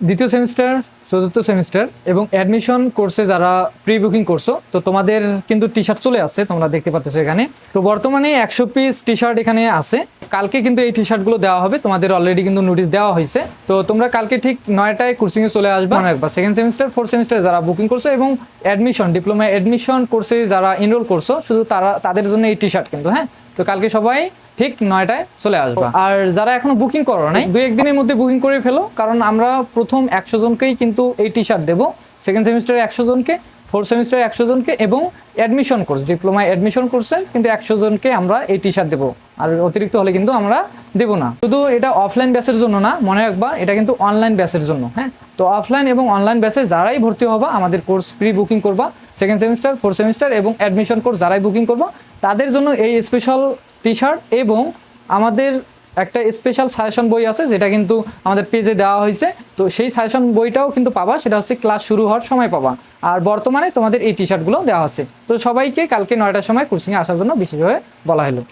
দ্বিতীয় সেমিস্টার, চতুর্থ সেমিস্টার এবং অ্যাডমিশন কোর্সে যারা প্রি বুকিং করছ, তো তোমাদের কিন্তু টি শার্ট চলে আসছে, তোমরা দেখতে পাচ্ছ এখানে। তো বর্তমানে একশো পিস টি শার্ট এখানে আছে। কালকে কিন্তু এই টি শার্টগুলো দেওয়া হবে, তোমাদের অলরেডি কিন্তু নোটিশ দেওয়া হয়েছে। তো তোমরা কালকে ঠিক নয়টায় কোর্সিংয়ে চলে আসবে। একবার সেকেন্ড সেমিস্টার ফোর্থ সেমিস্টার যারা বুকিং করছ এবং অ্যাডমিশন ডিপ্লোমা অ্যাডমিশন কোর্সে যারা এনরোল করছ, শুধু তারা, তাদের জন্য এই টি শার্ট কিন্তু হ্যাঁ? তো কালকে সবাই ঠিক নয়টায় চলে আসবা। আর যারা এখনও বুকিং করো নাই দুই একদিনের মধ্যে বুকিং করে ফেলো কারণ আমরা প্রথম একশো জনকেই কিন্তু এই টি শার্ট দেবো। সেকেন্ড সেমিস্টারে একশো জনকে ফোর্থ সেমিস্টারে একশো জনকে এবং অ্যাডমিশন কোর্স ডিপ্লোমায় অ্যাডমিশন কোর্সে কিন্তু একশো জনকে আমরা এই টি শার্ট দেবো। আর অতিরিক্ত হলে কিন্তু আমরা দেবো না। শুধু এটা অফলাইন ব্যাচের জন্য না, মনে রাখবা, এটা কিন্তু অনলাইন ব্যাচের জন্য হ্যাঁ? তো অফলাইন এবং অনলাইন ব্যাচে যারাই ভর্তি হবা, আমাদের কোর্স প্রি বুকিং করবা সেকেন্ড সেমিস্টার ফোর্থ সেমিস্টার এবং অ্যাডমিশন কোর্স যারাই বুকিং করবা, তাদের জন্য এই স্পেশাল টি শার্ট এবং আমাদের একটা স্পেশাল সাজেশন বই আছে, যেটা কিন্তু আমাদের পেজে দেওয়া হয়েছে। তো সেই সাজেশন বইটাও কিন্তু পাবা, সেটা হচ্ছে ক্লাস শুরু হওয়ার সময় পাবা। আর বর্তমানে তোমাদের এই টি শার্টগুলো দেওয়া হচ্ছে তো সবাইকে কালকে নয়টার সময় কোচিংয়ে আসার জন্য বিশেষভাবে বলা হলো।